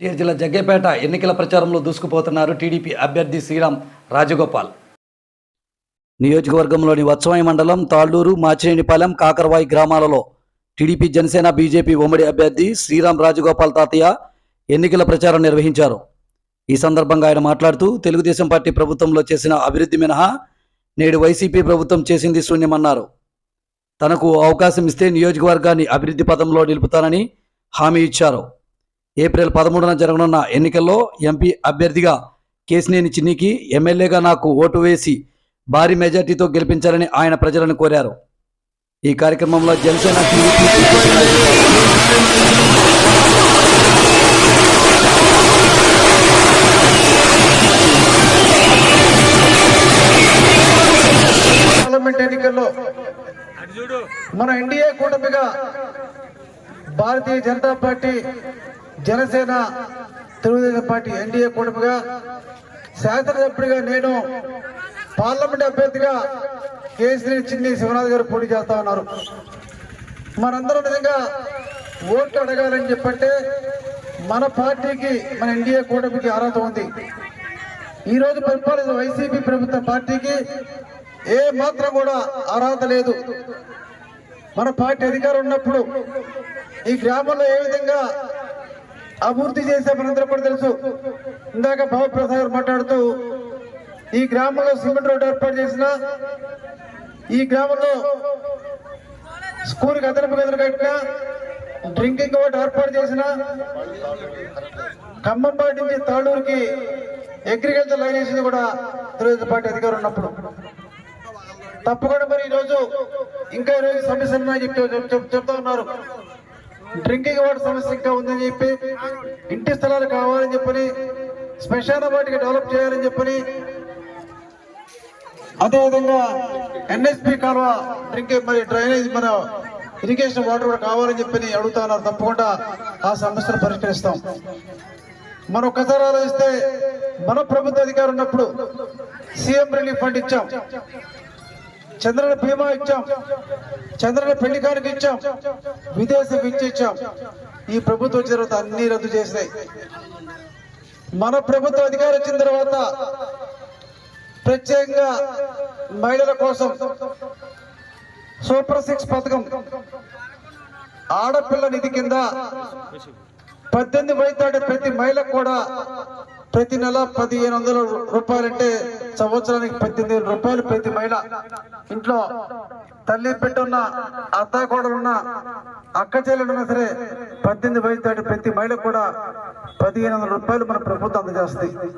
ఎన్టీఆర్ జిల్లా జగ్గేపేట ఎన్నికల ప్రచారంలో దూసుకుపోతున్నారు టీడీపీ అభ్యర్థి శ్రీరామ్ రాజగోపాల్. నియోజకవర్గంలోని వత్సవాయి మండలం తాళ్ళూరు మాచినేనిపాలెం కాకరవాయి గ్రామాలలో టీడీపీ జనసేన బీజేపీ ఉమ్మడి అభ్యర్థి శ్రీరామ్ రాజగోపాల్ తాతయ్య ఎన్నికల ప్రచారం నిర్వహించారు. ఈ సందర్భంగా ఆయన మాట్లాడుతూ తెలుగుదేశం పార్టీ ప్రభుత్వంలో చేసిన అభివృద్ధి మినహా నేడు వైసీపీ ప్రభుత్వం చేసింది శూన్యమన్నారు. తనకు అవకాశం ఇస్తే నియోజకవర్గాన్ని అభివృద్ధి పథంలో నిలుపుతానని హామీ ఇచ్చారు. ఏప్రిల్ పదమూడున జరగనున్న ఎన్నికల్లో ఎంపీ అభ్యర్థిగా కేసినేని చిన్నికి ఎమ్మెల్యేగా నాకు ఓటు వేసి భారీ మెజార్టీతో గెలిపించాలని ఆయన ప్రజలను కోరారు. ఈ కార్యక్రమంలో జనసేన పార్లమెంట్ ఎన్నికల్లో మన ఎన్డీఏ కూటమిగా Bharatiya Janata party Janasena Telugudesam party NDA కూటమిగా శాసనసభ్యుడిగా నేను పార్లమెంట్ అభ్యర్థిగా కేసీ చిన్ని శివనాథ్ గారు పోటీ చేస్తా ఉన్నారు. మనందరం నిజంగా ఓట్లు అడగాలని చెప్పంటే మన పార్టీకి మన ఎన్డీఏ కూటమికి అర్హత ఉంది. ఈ రోజు పరిపాలన వైసీపీ ప్రభుత్వ పార్టీకి ఏ మాత్రం కూడా అర్హత లేదు. మన పార్టీ అధికారం ఉన్నప్పుడు ఈ గ్రామంలో ఏ విధంగా అభివృద్ధి చేసే మనందరం కూడా తెలుసు. ఇందాక భావప్రసాద్ గారు మాట్లాడుతూ ఈ గ్రామంలో సిమెంట్ రోడ్డు ఏర్పాటు చేసిన ఈ గ్రామంలో స్కూల్కి అదనపు గదులు కట్టిన డ్రింకింగ్ వాటర్ ఏర్పాటు చేసిన ఖమ్మంపాటి నుంచి తాళూరుకి అగ్రికల్చర్ లైన్ వేసింది కూడా తెలుగుదేశం పార్టీ అధికారం ఉన్నప్పుడు. తప్పకుండా మరి ఈ రోజు ఇంకా ఈరోజు రోజు సమస్యలు చెప్తా ఉన్నారు. డ్రింకింగ్ వాటర్ సమస్య ఇంకా ఉందని చెప్పి ఇంటి స్థలాలు కావాలని చెప్పని శ్మశాన వాటికి డెవలప్ చేయాలని చెప్పని అదేవిధంగా ఎన్ఎస్పి కాలువ డ్రింకింగ్ మరి డ్రైనేజ్ మన ఇరిగేషన్ వాటర్ కూడా కావాలని చెప్పని అడుగుతున్నారు తప్పకుండా ఆ సమస్యను పరిష్కరిస్తాం. మనం ఒకసారి ఆలోచిస్తే మన ప్రభుత్వ అధికారం ఉన్నప్పుడు సీఎం రిలీఫ్ ఫండ్ ఇచ్చాం. చంద్రన బీమా ఇచ్చాం. చంద్రన పెళ్ళి కానుక ఇచ్చాం. విదేశీ విద్య ఇచ్చాం. ఈ ప్రభుత్వం వచ్చిన తర్వాత అన్ని రద్దు చేసినాయి. మన ప్రభుత్వం అధికారం వచ్చిన తర్వాత ప్రత్యేకంగా మహిళల కోసం సూపర్ సిక్స్ పథకం ఆడపిల్ల నిధి కింద పద్దెనిమిది వయసు ప్రతి మహిళకు కూడా ప్రతి నెల పదిహేను వందల రూపాయలంటే సంవత్సరానికి పద్దెనిమిది వేల రూపాయలు ప్రతి మహిళ. ఇంట్లో తల్లి పెట్టున్న ఉన్న అత్త కూడా ఉన్న అక్క చెల్లెలున్నా సరే పద్దెనిమిది వయసు దాటి ప్రతి మహిళకు కూడా పదిహేను వందల రూపాయలు మన ప్రభుత్వం అందజేస్తుంది.